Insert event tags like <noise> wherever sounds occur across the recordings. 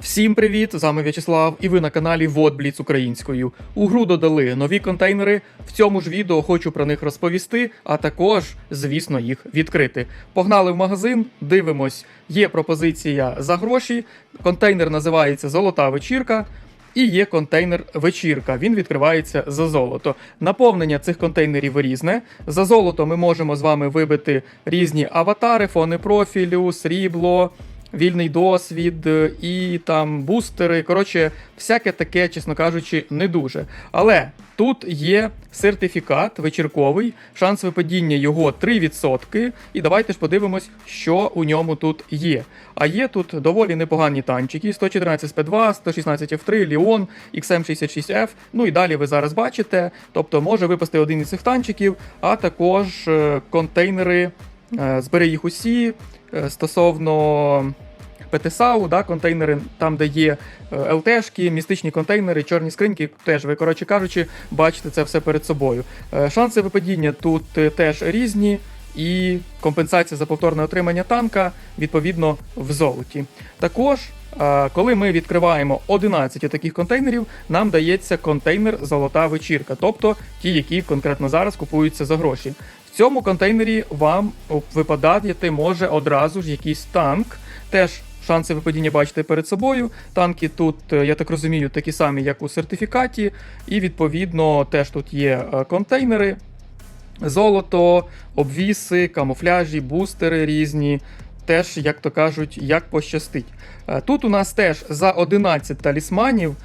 Всім привіт! З вами В'ячеслав, і ви на каналі Водбліц українською. У гру додали нові контейнери. В цьому ж відео хочу про них розповісти, а також, звісно, їх відкрити. Погнали в магазин, дивимось. Є пропозиція за гроші. Контейнер називається Золота вечірка. І є контейнер вечірка. Він відкривається за золото. Наповнення цих контейнерів різне. За золото ми можемо з вами вибити різні аватари, фони профілю, срібло, вільний досвід е, і там бустери. Коротше, всяке таке, чесно кажучи, не дуже. Але тут є сертифікат вечірковий, шанс випадіння його 3%. І давайте ж подивимось, що у ньому тут є. А є тут доволі непогані танчики: 114 SP2, 116 F3, Ліон, XM66F. Ну і далі ви зараз бачите. Тобто може випасти один із цих танчиків, а також е, контейнери. Е, Збери їх усі стосовно ПТСАУ, да, контейнери, там, де є е, ЛТшки, містичні контейнери, чорні скриньки, теж ви, коротше кажучи, бачите це все перед собою. Е, Шанси випадіння тут е, теж різні, і компенсація за повторне отримання танка відповідно в золоті. Також, е, коли ми відкриваємо 11 таких контейнерів, нам дається контейнер Золота вечірка, тобто ті, які конкретно зараз купуються за гроші. Цьому контейнері вам випадати може одразу ж якийсь танк. Теж шанси випадіння бачите перед собою. Танки тут, е, я так розумію, такі самі, як у сертифікаті, і відповідно теж тут є е, контейнери. Золото, обвіси, камуфляжі, бустери різні. Теж, як то кажуть, як пощастить. Е, Тут у нас теж за 11 талісманів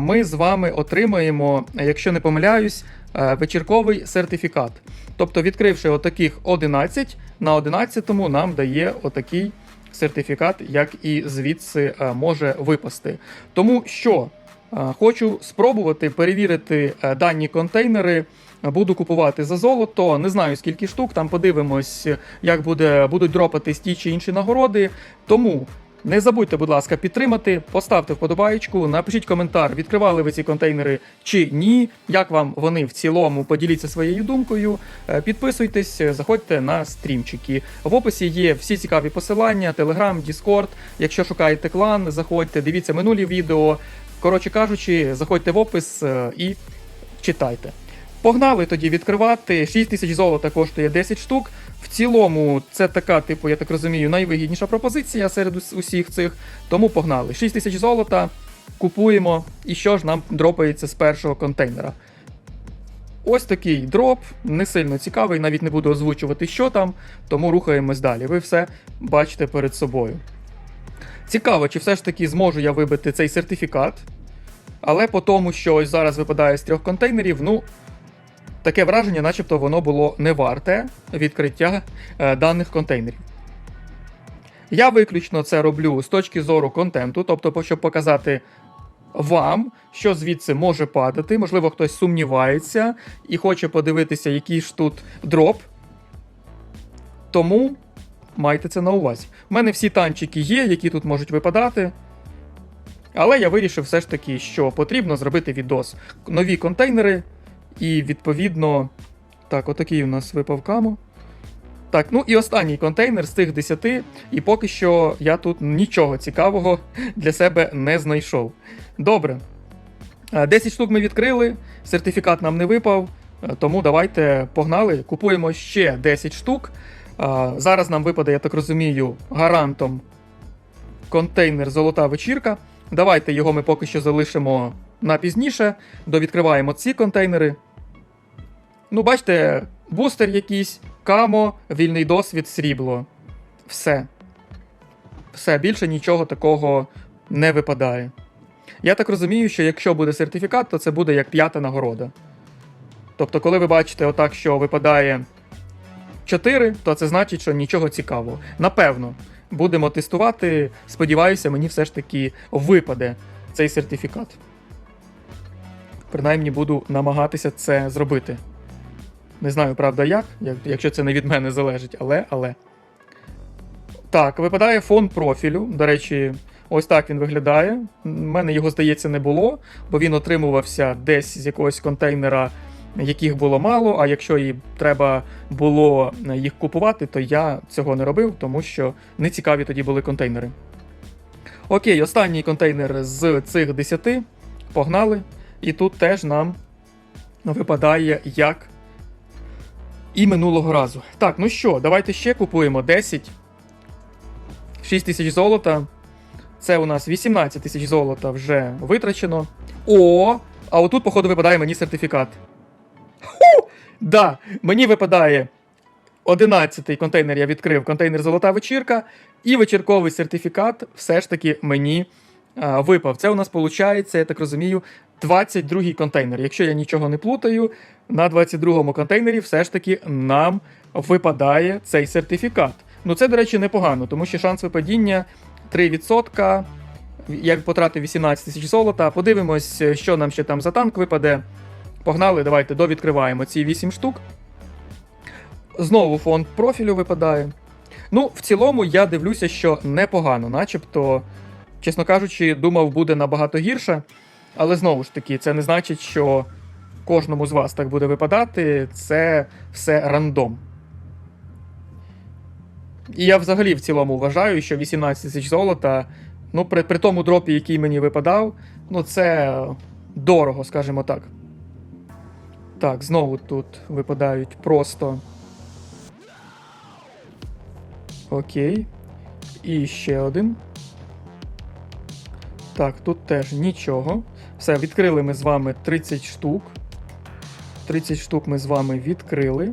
ми з вами отримаємо, якщо не помиляюсь, вечірковий сертифікат. Тобто, відкривши отаких 11, на 11-му нам дає отакий сертифікат, як і звідси е, може випасти. Тому що е, хочу спробувати перевірити е, дані контейнери. Буду купувати за золото. Не знаю скільки штук. Там подивимось, як буде, будуть дропатись ті чи інші нагороди. Тому не забудьте, будь ласка, підтримати, поставте вподобаєчку, напишіть коментар, відкривали ви ці контейнери чи ні. Як вам вони в цілому? Поділіться своєю думкою. Е, Підписуйтесь, заходьте на стрімчики. В описі є всі цікаві посилання: Telegram, Discord. Якщо шукаєте клан, заходьте, дивіться минулі відео. Коротше кажучи, заходьте в опис е, і читайте. Погнали тоді відкривати. 6 тисяч золота коштує 10 штук. В цілому, це така, типу, я так розумію, найвигідніша пропозиція серед усіх цих. Тому погнали. 6 тисяч золота. Купуємо. І що ж нам дропається з першого контейнера? Ось такий дроп, не сильно цікавий, навіть не буду озвучувати, що там, тому рухаємось далі. Ви все бачите перед собою. Цікаво, чи все ж таки зможу я вибити цей сертифікат. Але по тому, що ось зараз випадає з трьох контейнерів, ну, таке враження, начебто воно було не варте відкриття е, даних контейнерів. Я виключно це роблю з точки зору контенту, тобто, щоб показати вам, що звідси може падати. Можливо, хтось сумнівається і хоче подивитися, який ж тут дроп. Тому майте це на увазі. У мене всі танчики є, які тут можуть випадати. Але я вирішив все ж таки, що потрібно зробити відос. Нові контейнери, і відповідно. Так, отакий у нас випав камо. Так, ну і останній контейнер з тих 10, і поки що я тут нічого цікавого для себе не знайшов. Добре. Е, 10 штук ми відкрили, сертифікат нам не випав, е, тому давайте погнали. Купуємо ще 10 штук. Е, Зараз нам випаде, я так розумію, гарантом контейнер Золота вечірка. Давайте його ми поки що залишимо на пізніше. Довідкриваємо ці контейнери. Ну, бачите, бустер якийсь, камо, вільний досвід, срібло. Все. Все, більше нічого такого не випадає. Я так розумію, що якщо буде сертифікат, то це буде як п'ята нагорода. Тобто, коли ви бачите отак, що випадає 4, то це значить, що нічого цікавого. Напевно, будемо тестувати. Сподіваюся, мені все ж таки випаде цей сертифікат. Принаймні буду намагатися це зробити. Не знаю, правда, як, як- якщо це не від мене залежить, але. але. Так, випадає фон профілю. До речі, ось так він виглядає. У мене його, здається, не було, бо він отримувався десь з якогось контейнера, яких було мало. А якщо і треба було їх купувати, то я цього не робив, тому що не цікаві тоді були контейнери. Окей, останній контейнер з цих 10. Погнали. І тут теж нам випадає як і минулого разу. Так, ну що, давайте ще купуємо 10. 6 тисяч золота. Це у нас 18 тисяч золота вже витрачено. О! А отут, походу, випадає мені сертифікат. Ху! Да, мені випадає 11-й контейнер я відкрив, контейнер Золота вечірка, і вечірковий сертифікат все ж таки мені випав. Це у нас виходить, я так розумію, 22-й контейнер. Якщо я нічого не плутаю, на 22-му контейнері все ж таки нам випадає цей сертифікат. Ну це, до речі, непогано, тому що шанс випадіння 3%. Я потратив 18 тисяч золота. Подивимось, що нам ще там за танк випаде. Погнали, давайте довідкриваємо ці 8 штук. Знову фонд профілю випадає. Ну, в цілому, я дивлюся, що непогано, начебто, чесно кажучи, думав, буде набагато гірше. Але знову ж таки, це не значить, що кожному з вас так буде випадати. Це все рандом. І я взагалі в цілому вважаю, що 18 тисяч золота, ну, при, при тому дропі, який мені випадав, ну це дорого, скажімо так. Так, знову тут випадають просто. Окей. І ще один. Так, тут теж нічого. Все, відкрили ми з вами 30 штук. 30 штук ми з вами відкрили.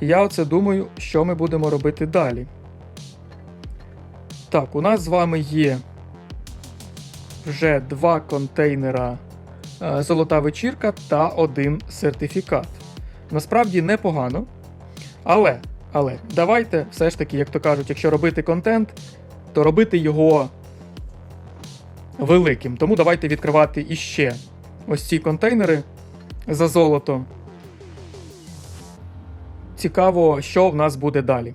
І я оце думаю, що ми будемо робити далі. Так, у нас з вами є вже два контейнера е, Золота вечірка та один сертифікат. Насправді непогано. Але, але, давайте все ж таки, як то кажуть, якщо робити контент, то робити його великим. Тому давайте відкривати іще ось ці контейнери за золото. Цікаво, що в нас буде далі.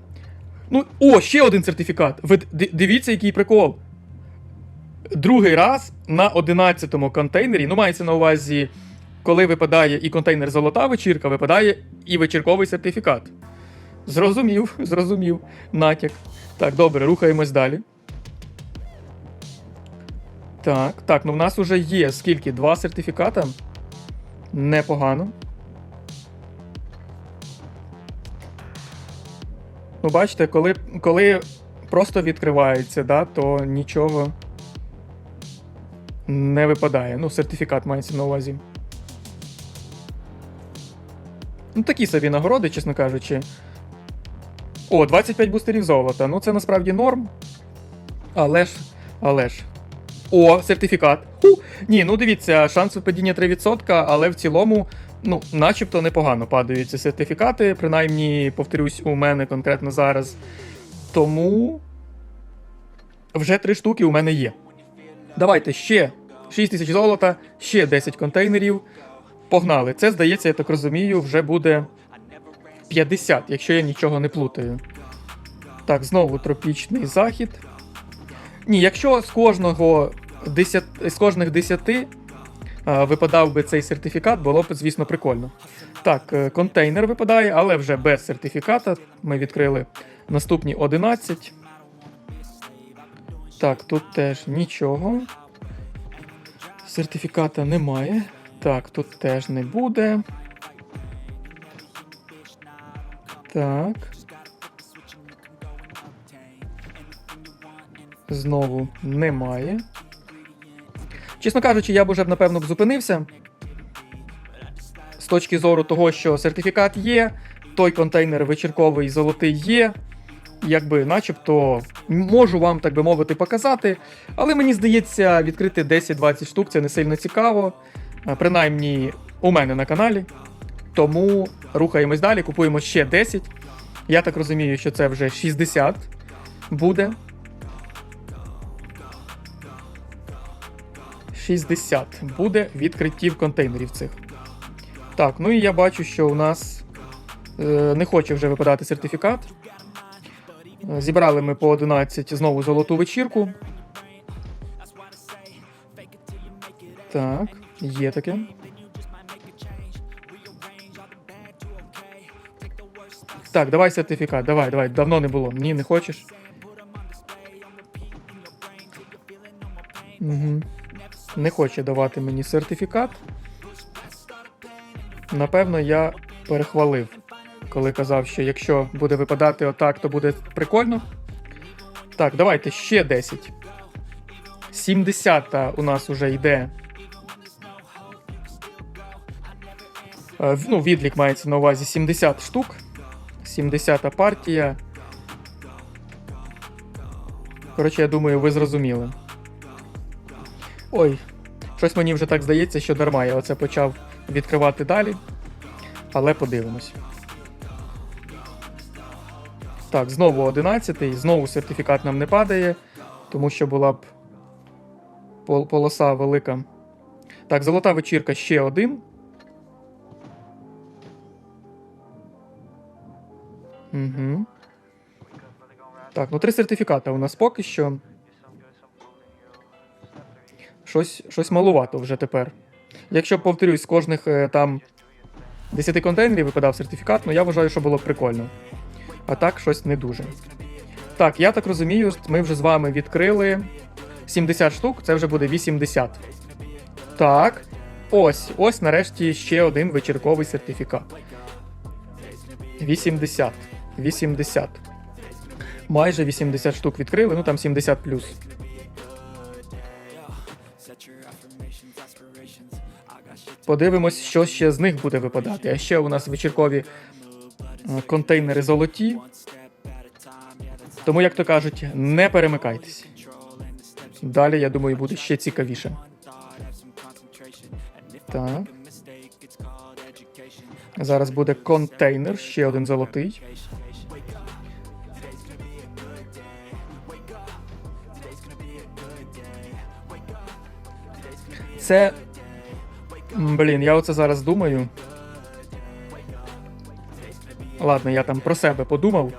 Ну, о, ще один сертифікат. Ви дивіться, який прикол. Другий раз на 11-му контейнері, ну, мається на увазі, коли випадає і контейнер Золота вечірка, випадає і вечірковий сертифікат. Зрозумів, <laughs> зрозумів. Натяк. Так, добре, рухаємось далі. Так, так, ну в нас уже є скільки? Два сертифіката. Непогано. Ну, бачите, коли, коли просто відкривається, да, то нічого не випадає. Ну, сертифікат мається на увазі. Ну, такі собі нагороди, чесно кажучи. О, 25 бустерів золота. Ну, це насправді норм. Але ж. Але ж. О, сертифікат. Ху! Ні, ну дивіться, шанс випадіння 3%, але в цілому, ну, начебто непогано падають ці сертифікати, принаймні, повторюсь, у мене конкретно зараз. Тому вже три штуки у мене є. Давайте ще 6 тисяч золота, ще 10 контейнерів. Погнали. Це, здається, я так розумію, вже буде 50, якщо я нічого не плутаю. Так, знову тропічний захід. Ні, якщо з кожного 10, з кожних 10 а, випадав би цей сертифікат, було б, звісно, прикольно. Так, е, контейнер випадає, але вже без сертифіката. Ми відкрили наступні 11. Так, тут теж нічого. Сертифіката немає. Так, тут теж не буде. Так. Знову немає. Чесно кажучи, я б уже б, напевно б зупинився. З точки зору того, що сертифікат є, той контейнер вечірковий золотий є. Якби, начебто, можу вам, так би мовити, показати. Але мені здається, відкрити 10-20 штук це не сильно цікаво. Принаймні, у мене на каналі. Тому рухаємось далі, купуємо ще 10. Я так розумію, що це вже 60 буде. 60 буде відкриттів контейнерів цих. Так, ну і я бачу, що у нас е, не хоче вже випадати сертифікат. Е, Зібрали ми по 11 знову золоту вечірку. Так, є таке. Так, давай сертифікат, давай, давай, давно не було. Ні, не хочеш. Угу. Не хоче давати мені сертифікат. Напевно, я перехвалив, коли казав, що якщо буде випадати отак, то буде прикольно. Так, давайте ще 10. 70 у нас уже йде. Е, Ну, відлік мається на увазі 70 штук. 70 партія. Коротше, я думаю, ви зрозуміли. Ой, щось мені вже так здається, що дарма я оце почав відкривати далі. Але подивимось. Так, знову 11, знову сертифікат нам не падає, тому що була б пол- полоса велика. Так, золота вечірка ще один. Угу. Так, ну три сертифіката у нас поки що. Щось, щось малувато вже тепер. Якщо повторюсь, з кожних е, там 10 контейнерів випадав сертифікат, ну я вважаю, що було б прикольно. А так щось не дуже. Так, я так розумію, ми вже з вами відкрили 70 штук, це вже буде 80. Так. Ось, ось нарешті ще один вечірковий сертифікат. 80. 80. Майже 80 штук відкрили, ну там 70 плюс. Подивимось, що ще з них буде випадати. А ще у нас вечіркові е, контейнери золоті. Тому, як то кажуть, не перемикайтесь. Далі, я думаю, буде ще цікавіше. Так. Зараз буде контейнер, ще один золотий. Це. Блін, я оце зараз думаю. Ладно, я там про себе подумав.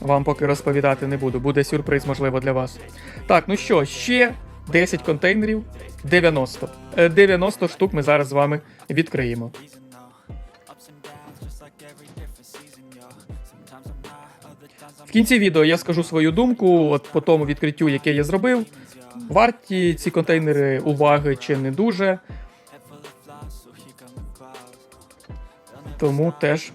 Вам поки розповідати не буду. Буде сюрприз, можливо, для вас. Так, ну що, ще 10 контейнерів. 90. Е, 90 штук ми зараз з вами відкриємо. В кінці відео я скажу свою думку от по тому відкриттю, яке я зробив. Варті ці контейнери уваги чи не дуже. Тому теж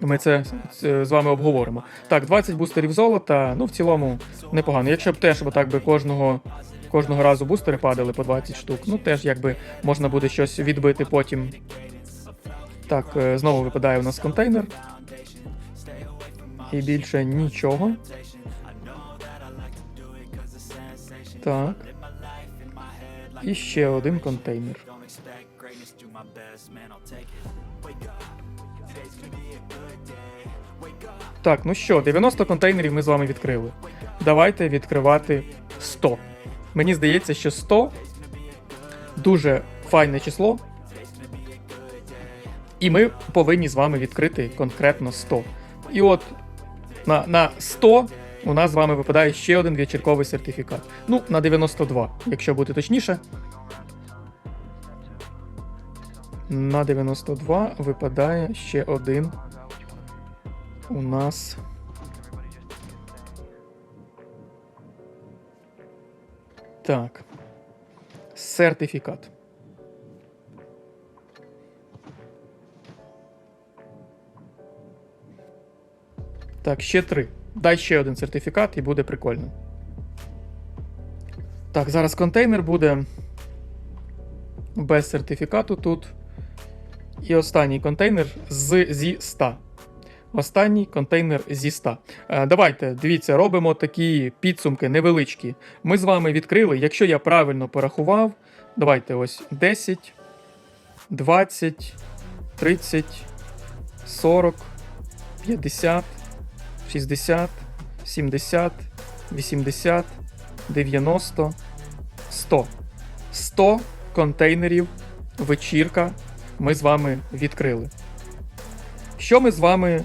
ми це, з вами обговоримо. Так, 20 бустерів золота. Ну, в цілому непогано. Якщо б теж отак би кожного, кожного разу бустери падали по 20 штук, ну теж якби можна буде щось відбити потім. Так, е, знову випадає у нас контейнер. І більше нічого. Так. І ще один контейнер. Так, ну що, 90 контейнерів ми з вами відкрили. Давайте відкривати 100. Мені здається, що 100 дуже файне число. І ми повинні з вами відкрити конкретно 100. І от на, на 100 у нас з вами випадає ще один вечірковий сертифікат. Ну, на 92, якщо бути точніше. На 92 випадає ще один у нас. Так. Сертифікат. Так, ще три. Дай ще один сертифікат і буде прикольно. Так, зараз контейнер буде без сертифікату тут. І останній контейнер з зі 100. Останній контейнер зі 100. Е, Давайте, дивіться, робимо такі підсумки невеличкі. Ми з вами відкрили, якщо я правильно порахував, давайте ось 10, 20, 30, 40, 50, 60, 70, 80, 90, 100. 100 контейнерів вечірка ми з вами відкрили. Що ми з вами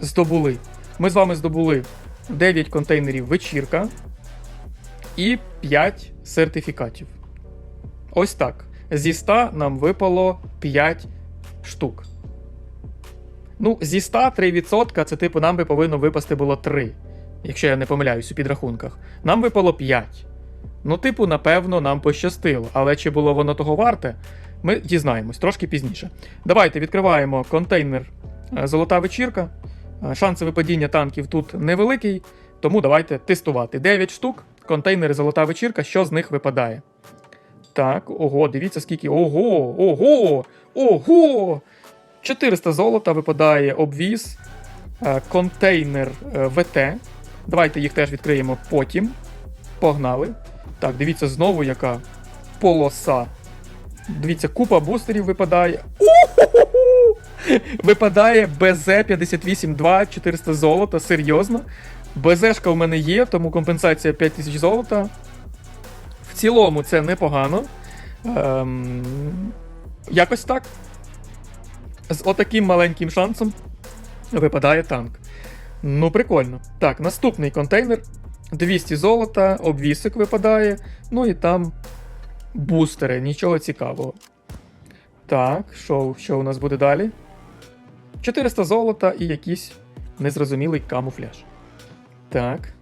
здобули? Ми з вами здобули 9 контейнерів вечірка і 5 сертифікатів. Ось так. Зі 100 нам випало 5 штук. Ну, зі 100 3%, це типу нам би повинно випасти було 3. Якщо я не помиляюсь у підрахунках. Нам випало 5. Ну, типу, напевно, нам пощастило. Але чи було воно того варте, ми дізнаємось трошки пізніше. Давайте відкриваємо контейнер е, Золота вечірка. Е, Шанси випадіння танків тут невеликий, тому давайте тестувати. 9 штук, контейнери Золота вечірка, що з них випадає. Так, ого, дивіться, скільки. Ого! Ого! Ого! 400 золота випадає обвіз, е, контейнер е, ВТ. Давайте їх теж відкриємо потім. Погнали. Так, дивіться, знову яка полоса. Дивіться, купа бустерів випадає. Випадає БЗ 582 400 золота, серйозно. БЗшка в мене є, тому компенсація 5000 золота. В цілому це непогано. Ем... Якось так. З отаким маленьким шансом випадає танк. Ну, прикольно. Так, наступний контейнер. 200 золота, обвісик випадає. Ну і там бустери, нічого цікавого. Так, що, що у нас буде далі? 400 золота і якийсь незрозумілий камуфляж. Так.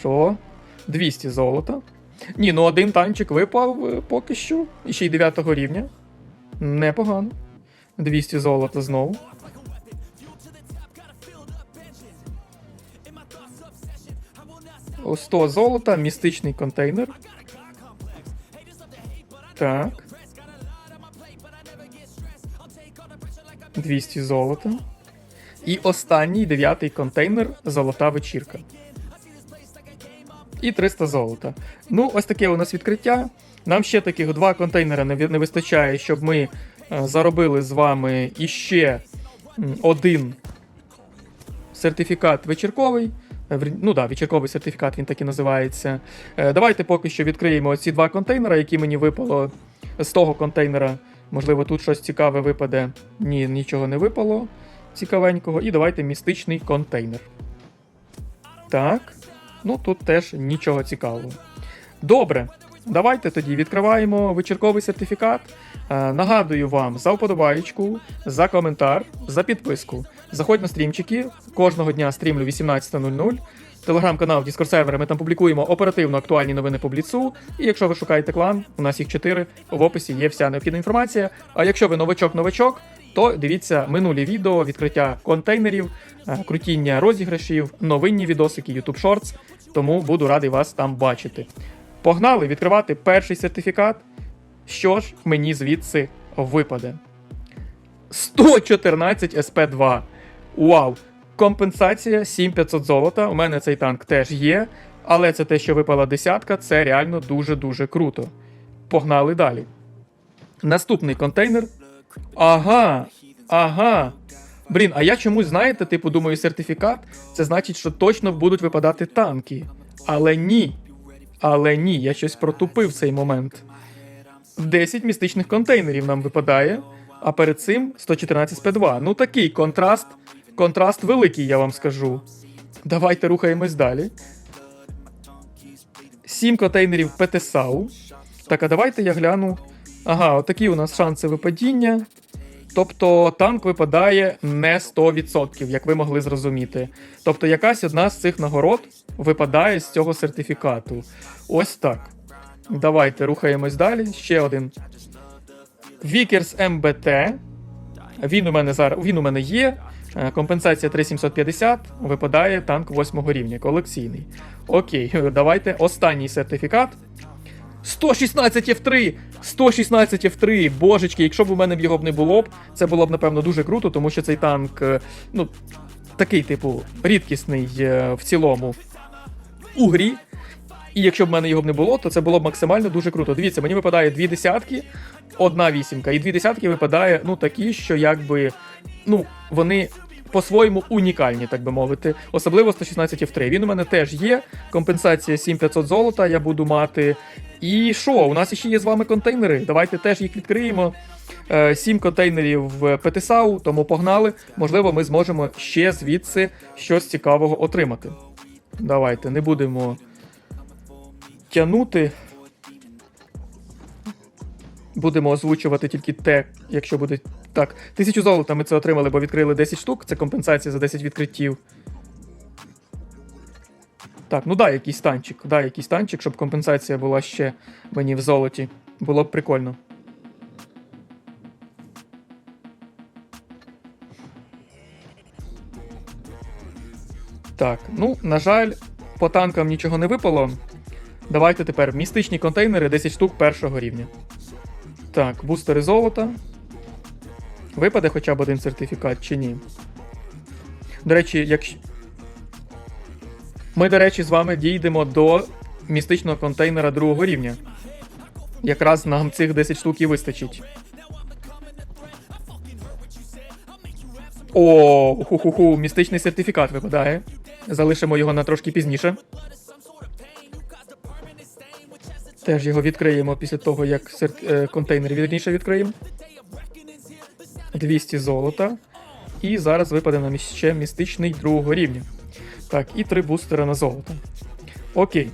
Що? 200 золота. Ні, ну один танчик випав е, поки що. І ще й 9 рівня. Непогано. 200 золота знову. О, 100 золота, містичний контейнер. Так. 200 золота. І останній дев'ятий контейнер золота вечірка. І 300 золота. Ну, ось таке у нас відкриття. Нам ще таких два контейнера не, вистачає, щоб ми е, заробили з вами іще один сертифікат вечірковий. Е, Ну да, вечірковий сертифікат він так і називається. Е, Давайте поки що відкриємо ці два контейнера, які мені випало з того контейнера. Можливо, тут щось цікаве випаде. Ні, нічого не випало цікавенького. І давайте містичний контейнер. Так. Ну тут теж нічого цікавого. Добре. Давайте тоді відкриваємо вечірковий сертифікат. Е, нагадую вам за вподобаєчку, за коментар, за підписку. Заходь на стрімчики. Кожного дня стрімлю 18.00. Телеграм-канал, Discord сервери ми там публікуємо оперативно актуальні новини по бліцу. І якщо ви шукаєте клан, у нас їх чотири. В описі є вся необхідна інформація. А якщо ви новачок-новачок, то дивіться минулі відео, відкриття контейнерів, е, крутіння розіграшів, новинні відосики, YouTube Shorts. Тому буду радий вас там бачити. Погнали відкривати перший сертифікат. Що ж мені звідси випаде? 114 СП2. Вау! Компенсація 7500 золота. У мене цей танк теж є. Але це те, що випала десятка, це реально дуже-дуже круто. Погнали далі. Наступний контейнер. Ага, ага. Блін, а я чомусь, знаєте, типу, думаю, сертифікат це значить, що точно будуть випадати танки. Але ні. Але ні, я щось протупив цей момент. 10 містичних контейнерів нам випадає, а перед цим 114 П2. Ну такий контраст. Контраст великий, я вам скажу. Давайте рухаємось далі. 7 контейнерів ПТСАУ. Так, а давайте я гляну. Ага, отакі у нас шанси випадіння. Тобто танк випадає не 100%, як ви могли зрозуміти. Тобто якась одна з цих нагород випадає з цього сертифікату. Ось так. Давайте рухаємось далі. Ще один. Вікерс МБТ. Він у мене зараз він у мене є. Е, Компенсація 3750. Випадає танк 8 рівня, колекційний. Окей, <laughs> давайте останній сертифікат. 116 F3! 116 F3! Божечки, якщо б у мене його б не було б, це було б напевно дуже круто, тому що цей танк, е, ну, такий, типу, рідкісний е, в цілому у грі. І якщо б в мене його б не було, то це було б максимально дуже круто. Дивіться, мені випадає дві десятки, одна вісімка, і дві десятки випадає, ну, такі, що якби, ну, вони по-своєму унікальні, так би мовити. Особливо 116 F3. Він у мене теж є. Компенсація 7500 золота я буду мати. І що? У нас ще є з вами контейнери. Давайте теж їх відкриємо. Е, Сім контейнерів в ПТСАУ, тому погнали. Можливо, ми зможемо ще звідси щось цікавого отримати. Давайте, не будемо тягнути. Будемо озвучувати тільки те, якщо буде. Так, тисячу золота ми це отримали, бо відкрили 10 штук. Це компенсація за 10 відкриттів. Так, ну да, якийсь танчик. Да, якийсь танчик, щоб компенсація була ще мені в золоті. Було б прикольно. Так, ну, на жаль, по танкам нічого не випало. Давайте тепер містичні контейнери 10 штук першого рівня. Так, бустери золота. Випаде хоча б один сертифікат чи ні? До речі, якщо. Ми, до речі, з вами дійдемо до містичного контейнера другого рівня. Якраз нам цих 10 штук і вистачить. О, ху-ху-ху, містичний сертифікат випадає. Залишимо його на трошки пізніше. Теж його відкриємо після того, як е, контейнер вірніше відкриємо. 200 золота. І зараз випаде нам ще містичний другого рівня. Так, і три бустера на золото. Окей.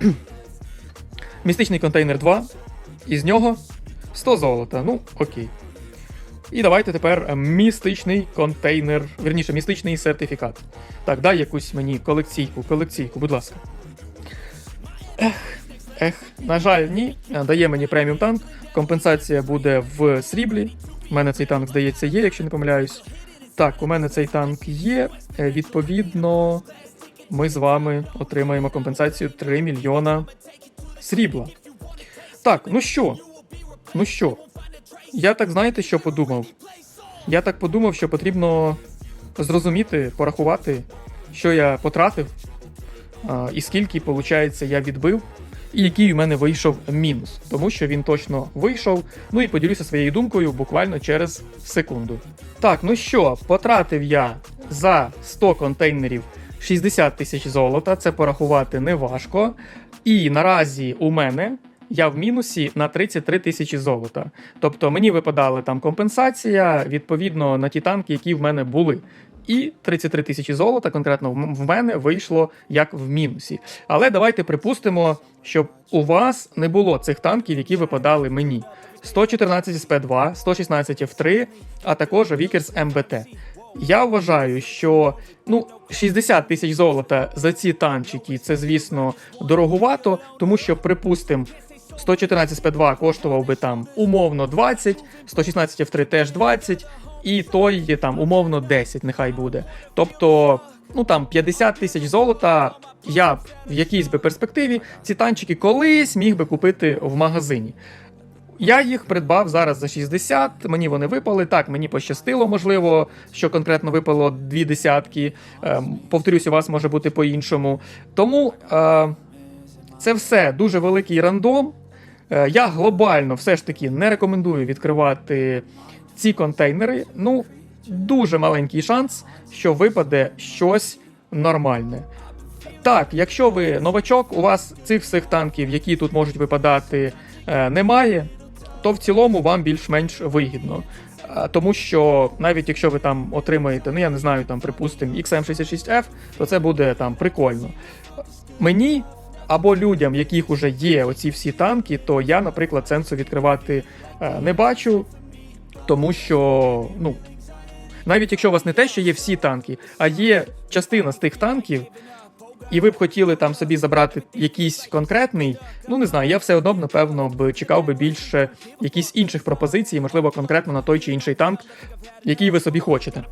<clears throat> Містичний контейнер 2. Із нього 100 золота. Ну, окей. І давайте тепер містичний контейнер, вірніше, містичний сертифікат. Так, дай якусь мені колекційку, колекційку, будь ласка. Ех, ех, на жаль, ні. Е, Дає мені преміум танк. Компенсація буде в сріблі. У мене цей танк, здається, є, якщо не помиляюсь. Так, у мене цей танк є. Е, Відповідно, ми з вами отримаємо компенсацію 3 мільйона срібла. Так, ну що? Ну що? Я так знаєте, що подумав? Я так подумав, що потрібно зрозуміти, порахувати, що я потратив, і скільки, виходить, я відбив, який у мене вийшов мінус. Тому що він точно вийшов. Ну і поділюся своєю думкою буквально через секунду. Так, ну що, потратив я за 100 контейнерів 60 тисяч золота, це порахувати не важко. І наразі у мене я в мінусі на 33 тисячі золота. Тобто мені випадала там компенсація відповідно на ті танки, які в мене були. І 33 тисячі золота конкретно в мене вийшло як в мінусі. Але давайте припустимо, щоб у вас не було цих танків, які випадали мені. 114 СП2, 116 F3, а також Вікерс МБТ. Я вважаю, що ну 60 тисяч золота за ці танчики це, звісно, дороговато, тому що, припустимо, 114 SP2 коштував би там умовно 20, 116 F3 теж 20, і той там умовно 10, нехай буде. Тобто, ну там 50 тисяч золота. Я б в якійсь би перспективі ці танчики колись міг би купити в магазині. Я їх придбав зараз за 60, мені вони випали. Так, мені пощастило, можливо, що конкретно випало дві десятки. Ем, повторюсь, у вас може бути по-іншому. Тому е, це все дуже великий рандом. Е, я глобально все ж таки не рекомендую відкривати ці контейнери. Ну, дуже маленький шанс, що випаде щось нормальне. Так, якщо ви новачок, у вас цих всіх танків, які тут можуть випадати, е, немає, то в цілому вам більш-менш вигідно. Тому що навіть якщо ви там отримаєте, ну я не знаю, там, припустимо, XM66F, то це буде там прикольно. Мені або людям, яких вже є оці всі танки, то я, наприклад, сенсу відкривати е, не бачу, тому що, ну, навіть якщо у вас не те, що є всі танки, а є частина з тих танків, і ви б хотіли там собі забрати якийсь конкретний, ну не знаю, я все одно б, напевно, б чекав би більше якісь інших пропозицій, можливо, конкретно на той чи інший танк, який ви собі хочете.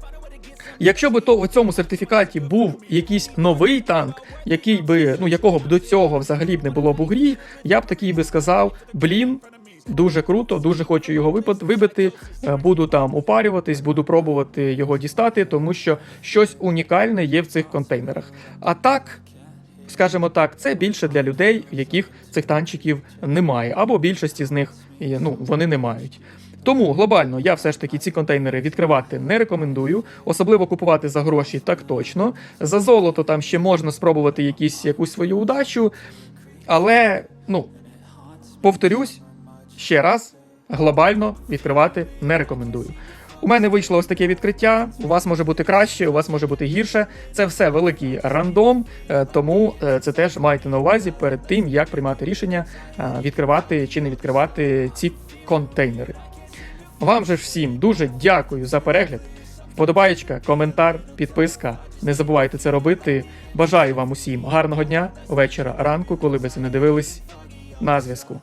Якщо би то в цьому сертифікаті був якийсь новий танк, який би, ну якого б до цього взагалі б не було б у грі, я б такий би сказав: блін, дуже круто, дуже хочу його вибити. е, Буду там упарюватись, буду пробувати його дістати, тому що щось унікальне є в цих контейнерах. А так. Скажімо так, це більше для людей, в яких цих танчиків немає, або більшості з них ну, вони не мають. Тому глобально я все ж таки ці контейнери відкривати не рекомендую, особливо купувати за гроші так точно. За золото там ще можна спробувати якісь, якусь свою удачу, але, ну, повторюсь, ще раз, глобально відкривати не рекомендую. У мене вийшло ось таке відкриття. У вас може бути краще, у вас може бути гірше. Це все великий рандом, е, тому е, це теж майте на увазі перед тим, як приймати рішення е, відкривати чи не відкривати ці контейнери. Вам же всім дуже дякую за перегляд. Вподобаєчка, коментар, підписка. Не забувайте це робити. Бажаю вам усім гарного дня, вечора, ранку, коли би це не дивились. На зв'язку.